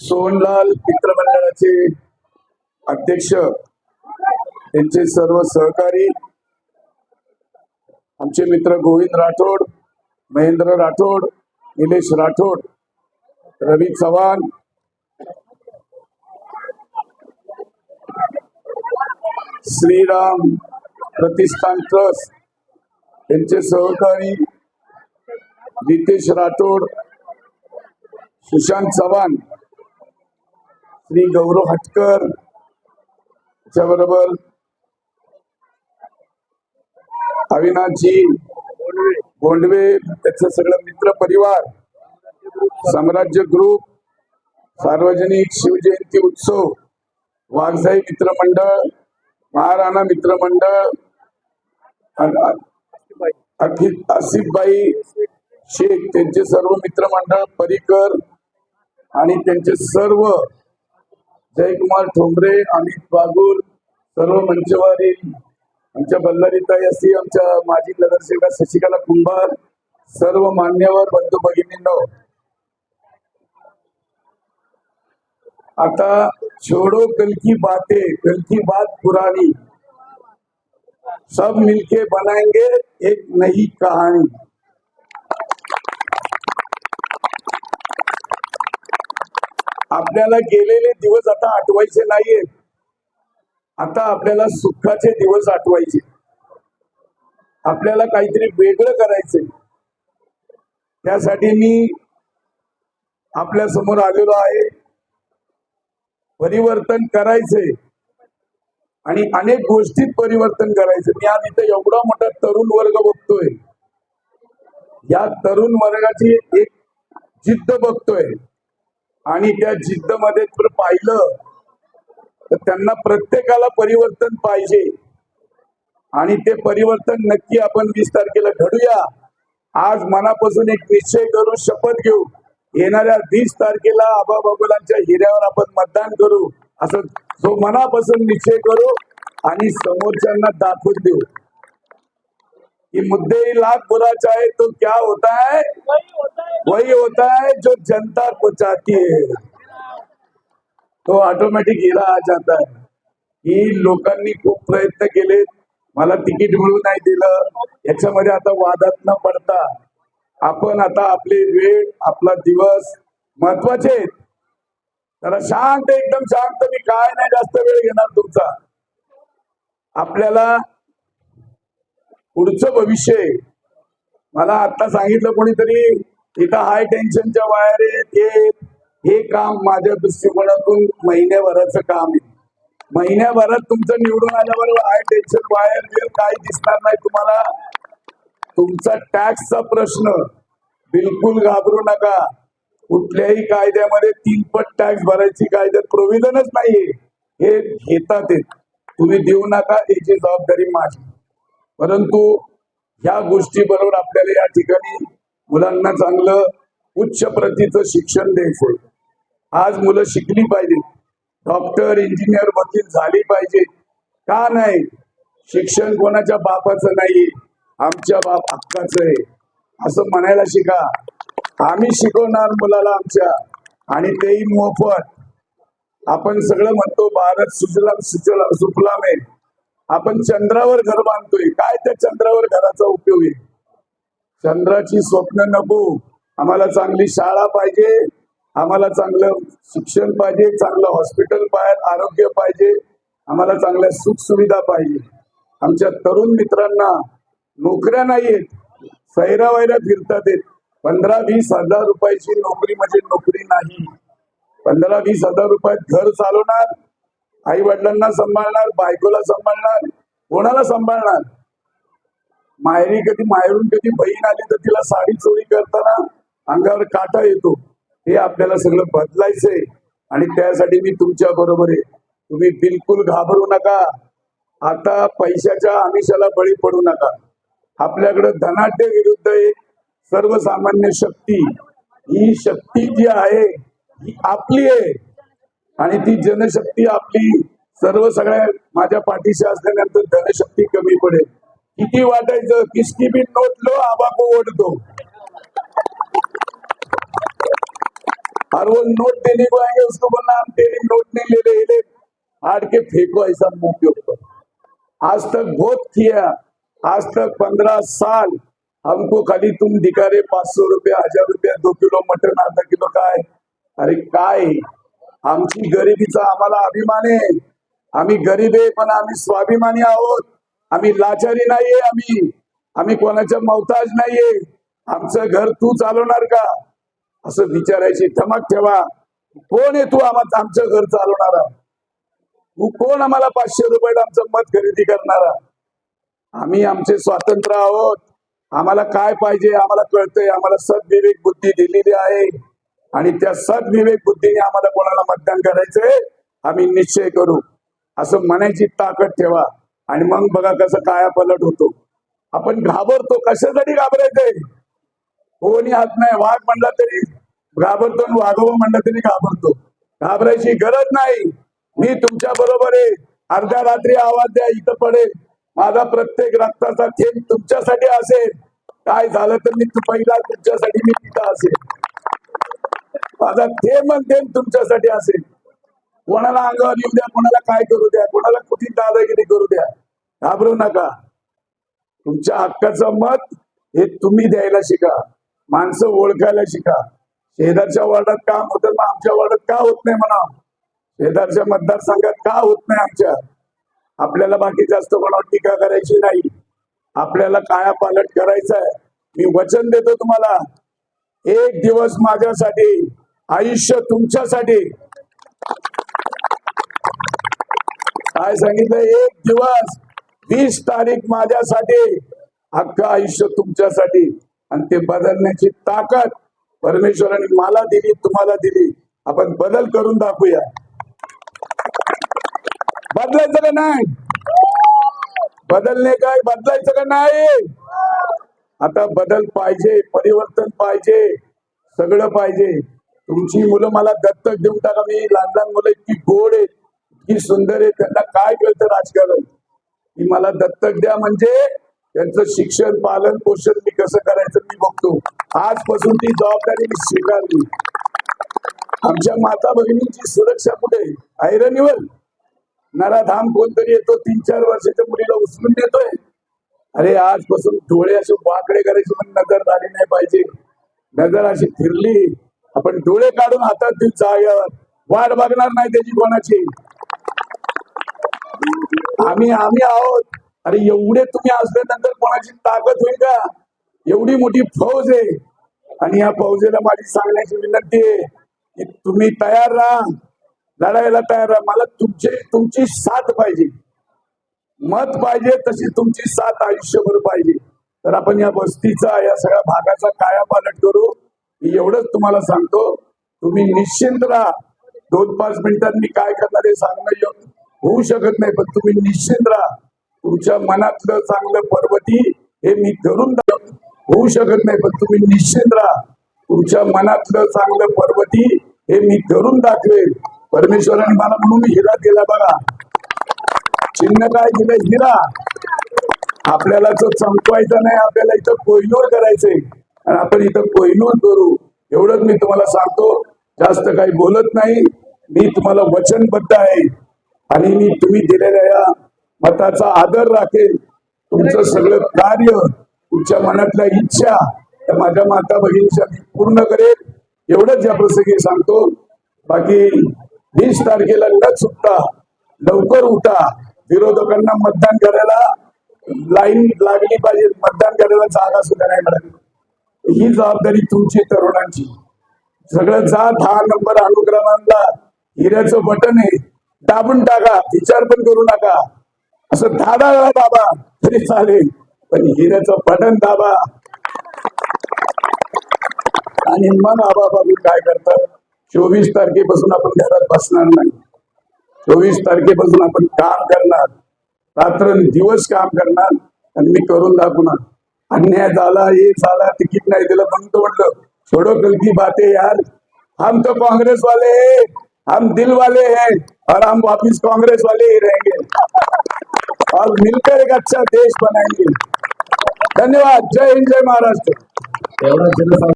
सोनलाल मित्रमंडळाचे अध्यक्ष त्यांचे सर्व सहकारी आमचे मित्र गोविंद राठोड महेंद्र राठोड निलेश राठोड रवी चव्हाण श्रीराम प्रतिष्ठान ट्रस्ट त्यांचे सहकारी नितेश राठोड सुशांत चव्हाण श्री गौरव हटकर त्याच्याबरोबर अविनाशजी गोंडवे त्याचं सगळं मित्र परिवार साम्राज्य ग्रुप सार्वजनिक शिवजयंती उत्सव वाघजाई मित्रमंडळ महाराणा मित्रमंडळ अन- आसिफबाई शेख त्यांचे सर्व मित्रमंडळ परिकर आणि त्यांचे सर्व जयकुमार ठोंबरे अमित बागुल सर्व मंचवारी आमच्या बल्लारीताई असतील आमच्या माजी नगरसेविका शशिकला कुंभार सर्व मान्यवर बंधू भगिनींनो. आता छोड़ो कल की बातें कल की बात पुराणी सब मिलके बनाएंगे एक नई कहाणी आपल्याला गेलेले दिवस आता आठवायचे नाहीये. आता आपल्याला सुखाचे दिवस आठवायचे. आपल्याला काहीतरी वेगळं करायचंय. त्यासाठी मी आपल्यासमोर आलेलो आहे. परिवर्तन करायचंय. आणि अनेक गोष्टीत परिवर्तन करायचं मी आज इथं एवढा मोठा तरुण वर्ग बघतोय. या तरुण वर्गाची एक जिद्द बघतोय. आणि त्या जिद्दमध्ये जर पाहिलं तर त्यांना प्रत्येकाला परिवर्तन पाहिजे. आणि ते परिवर्तन नक्की आपण वीस तारखेला घडूया. आज मनापासून एक निश्चय करू शपथ घेऊ. येणाऱ्या वीस तारखेला आबा बाबुलांच्या हिऱ्यावर आपण मतदान करू. असं जो मनापासून निश्चय करू आणि समोरच्यांना दाखवून देऊ. कि मुद्दे ही लाख बुरा चाहे तो क्या होता है? वही होता है। जो जनता को चाहती है। तो ऑटोमॅटिक हिरा आ जाता है। ही लोकांनी खूप प्रयत्न केले मला तिकीट मिळू नाही दिलं याच्यामध्ये आता वादात न पडता आपण आता आपली वेळ आपला दिवस महत्त्वाचे आहेत. जरा शांत एकदम शांत मी काय नाही जास्त वेळ घेणार तुमचा. आपल्याला पुढचं भविष्य मला आता सांगितलं कोणीतरी इथं हाय टेन्शनच्या वायर आहेत हे हे काम माझ्या दृष्टिकोनातून महिन्याभराचं काम आहे. महिन्याभरात तुमचं निवडून आल्याबरोबर हाय टेन्शन वायर बिल काही दिसणार नाही तुम्हाला. तुमचा टॅक्सचा प्रश्न बिलकुल घाबरू नका. कुठल्याही कायद्यामध्ये तीनपट टॅक्स भरायची कायद्यात प्रोव्हिजनच नाहीये. हे घेतात तुम्ही देऊ नका याची जबाबदारी माझी. परंतु ह्या गोष्टी बरोबर आपल्याला या ठिकाणी मुलांना चांगलं उच्च प्रतीचं शिक्षण द्यायचंय. आज मुलं शिकली पाहिजे. डॉक्टर इंजिनियर वकील झाली पाहिजे. का नाही? शिक्षण कोणाच्या बापाचं नाही आमच्या बाप हक्काचं आहे. असं म्हणायला शिका. आम्ही शिकवणार मुलाला आमच्या आणि तेही मोफत. आपण सगळं म्हणतो भारत सुजलाम सुजलाम सुफलाम आहे. आपण चंद्रावर घर बांधतोय. काय त्या चंद्रावर घराचा उपयोग आहे? चंद्राची स्वप्न नको. आम्हाला चांगली शाळा पाहिजे. आम्हाला चांगलं शिक्षण पाहिजे. चांगलं हॉस्पिटल पाहिजे आरोग्य पाहिजे. आम्हाला चांगल्या सुख सुविधा पाहिजे. आमच्या तरुण मित्रांना नोकऱ्या नाहीयेत. सैरा वैरा फिरतात येत पंधरा वीस हजार रुपयाची नोकरी म्हणजे नोकरी नाही. पंधरा वीस हजार रुपयात घर चालवणार. आई वडिलांना सांभाळणार बायकोला सांभाळणार कोणाला सांभाळणार? माहेरी कधी माहेरून कधी बहीण आली तर तिला साडी चोरी करताना अंगावर काटा येतो. हे आपल्याला सगळं बदलायचंय. आणि त्यासाठी मी तुमच्या बरोबर आहे. तुम्ही बिलकुल घाबरू नका. आता पैशाच्या आमिषाला बळी पडू नका. आपल्याकडे धनाढ्य विरुद्ध एक सर्वसामान्य शक्ती ही शक्ती जी आहे ही आपली आहे. आणि ती जनशक्ती आपली सर्व सगळ्या माझ्या पाठीशी असल्यानंतर जनशक्ती कमी पडेल. किती वाटायचं? किसकी बी नोट लो आबा ओढतो. वोट वो नोट देने को आएंगे उसको बोलना हम तेरी नोट नहीं ले रहे ले. हार के फेंको ऐसा मुंह के ऊपर. आज तक बहुत किया आज तक पंद्रह साल हमको खाली तुम दिखा रहे पाच सौ रुपया हजार रुपया दो किलो मटन आधा किलो काय? अरे काय? आमची गरिबीचा आम्हाला अभिमान आहे. आम्ही गरीब आहे पण आम्ही स्वाभिमानी आहोत. आम्ही लाचारी नाहीये आम्ही. आम्ही कोणाच्या मौताज नाहीये. आमचं घर तू चालवणार का? असं विचारायची धमक ठेवा. कोण आहे तू आम्हाला आमचं घर चालवणारा? तू कोण आम्हाला पाचशे रुपये आमचं मत खरेदी करणारा? आम्ही आमचे स्वातंत्र्य आहोत. आम्हाला काय पाहिजे? आम्हाला कळतंय. आम्हाला सद्विवेक बुद्धी दिलेली आहे. आणि त्या सद्विवेक बुद्धीने आम्हाला कोणाला मतदान करायचंय. आम्ही निश्चय करू. असं म्हणायची ताकद ठेवा. आणि मग बघा कसं काया पलट होतो. आपण घाबरतो कशासाठी घाबरायचंय? कोणी हात नाही वाघ म्हणला तरी घाबरतो आणि वाघव म्हणला तरी घाबरतो. घाबरायची गरज नाही. मी तुमच्या बरोबर आहे. अर्ध्या रात्री आवाज द्या इथं पडेल. माझा प्रत्येक रक्ताचा थेंब तुमच्यासाठी असेल. काय झालं तर मी पहिला तुमच्यासाठी मी तिथं असेल. माझा थेंब आणि तुमच्यासाठी असेल. कोणाला अंगावर येऊ द्या कोणाला काय करू द्या कोणाला कुठे दादागिरी करू द्या. घाबरू नका. तुमच्या हक्काचं मत हे तुम्ही द्यायला शिका. माणसं ओळखायला शिका. शेजारच्या वार्डात काम होतं मग आमच्या वार्डात का होत नाही म्हणा शेजारच्या मतदारसंघात का होत नाही आमच्या? आपल्याला बाकी जास्त कोणावर टीका करायची नाही. आपल्याला काया पालट करायचा आहे मी वचन देतो तुम्हाला. एक दिवस माझ्यासाठी आयुष्य तुमच्यासाठी. काय सांगितलं एक दिवस वीस तारीख माझ्यासाठी अख्खं आयुष्य तुमच्यासाठी. आणि ते बदलण्याची ताकद परमेश्वराने मला दिली तुम्हाला दिली. आपण बदल करून दाखवूया. बदलायचं का नाही? बदलणे काय? बदलायचं का नाही? आता बदल पाहिजे परिवर्तन पाहिजे सगळं पाहिजे. तुमची मुलं मला दत्तक देऊन टाका. मी लहान लहान मुलं इतकी गोड आहेत इतकी सुंदर आहेत. त्यांना काय कळतं राजकारण? की मला दत्तक द्या म्हणजे त्यांचं शिक्षण पालन पोषण मी कसं करायचं मी बघतो. आजपासून ती जबाबदारी मी स्वीकारली. आमच्या माता भगिनींची सुरक्षा कुठे ऐरणीवर नराधाम कोणतरी येतो तीन चार वर्षाच्या मुलीला उचलून देतोय? अरे आजपासून डोळे असे वाकडे करायचे पण नजर झाली नाही पाहिजे. नजर अशी फिरली. आपण डोळे काढून हातात देऊन वाट बघणार नाही त्याची कोणाची. आम्ही आम्ही आहोत. अरे एवढे तुम्ही असल्यानंतर कोणाची ताकद होईल का? एवढी मोठी फौज आहे. आणि या फौजेला माझी सांगण्याची विनंती आहे की तुम्ही तयार राहा. लढायला तयार राहा. मला तुमचे तुमची साथ पाहिजे. मत पाहिजे तशी तुमची साथ आयुष्यभर पाहिजे. तर आपण या वस्तीचा या सगळ्या भागाचा कायापालट करू. मी एवढंच तुम्हाला सांगतो तुम्ही निश्चिंत राहा. दोन पाच मिनिटांनी काय करणार हे सांगणं होऊ शकत नाही पण तुम्ही निश्चिंत राहा. तुमच्या मनातलं चांगलं पर्वती हे मी धरून होऊ शकत नाही पण तुम्ही निश्चिंत राहा. तुमच्या मनातलं चांगलं पर्वती हे मी धरून दाखवेल. परमेश्वराने मला म्हणून हिरा दिला बघा. चिन्ह काय दिलं? हिरा. आपल्याला तो चमकवायचा नाही आपल्याला इथं कोहिनूर करायचंय. आणि आपण इथं कोहिनूर करू. एवढंच मी तुम्हाला सांगतो. जास्त काही बोलत नाही. मी तुम्हाला वचनबद्ध आहे. आणि मी तुम्ही दिलेल्या या मताचा आदर राखेल. तुमचं सगळं कार्य तुमच्या मनातल्या इच्छा त्या माझ्या माता बहिणीच्या मी पूर्ण करेल. एवढंच या प्रसंगी सांगतो. बाकी वीस तारखेला न चुकता लवकर उठा. विरोधकांना मतदान करायला लाईन लागली पाहिजे. मतदान करायला जागा सुद्धा नाही मिळाली ही जबाबदारी तुमची तरुणांची. सगळं जा दहा नंबर अनुक्रमांना हिऱ्याचं बटन आहे. दाबून टाका विचार पण करू नका. असं दादा दाबा तरी चालेल. पण हिऱ्याचं बटन दाबा. आणि मग आबाबाबू काय करतात? चोवीस तारखेपासून आपण घरात बसणार नाही. चोवीस तारखेपासून आपण काम करणार. रात्र दिवस काम करणार. आणि मी करून दाखवणार. अन्याय झाला हे झाला तिकीट नाही दिलं म्हणून तो म्हटलं छोडो गलती बाते यार. हम तो कांग्रेस वाले हम दिल वाले है और हम वापिस कांग्रेस वाले ही रहेंगे. और मिलकर एक अच्छा देश बनाएंगे। धन्यवाद। जय हिंद जय महाराष्ट्र।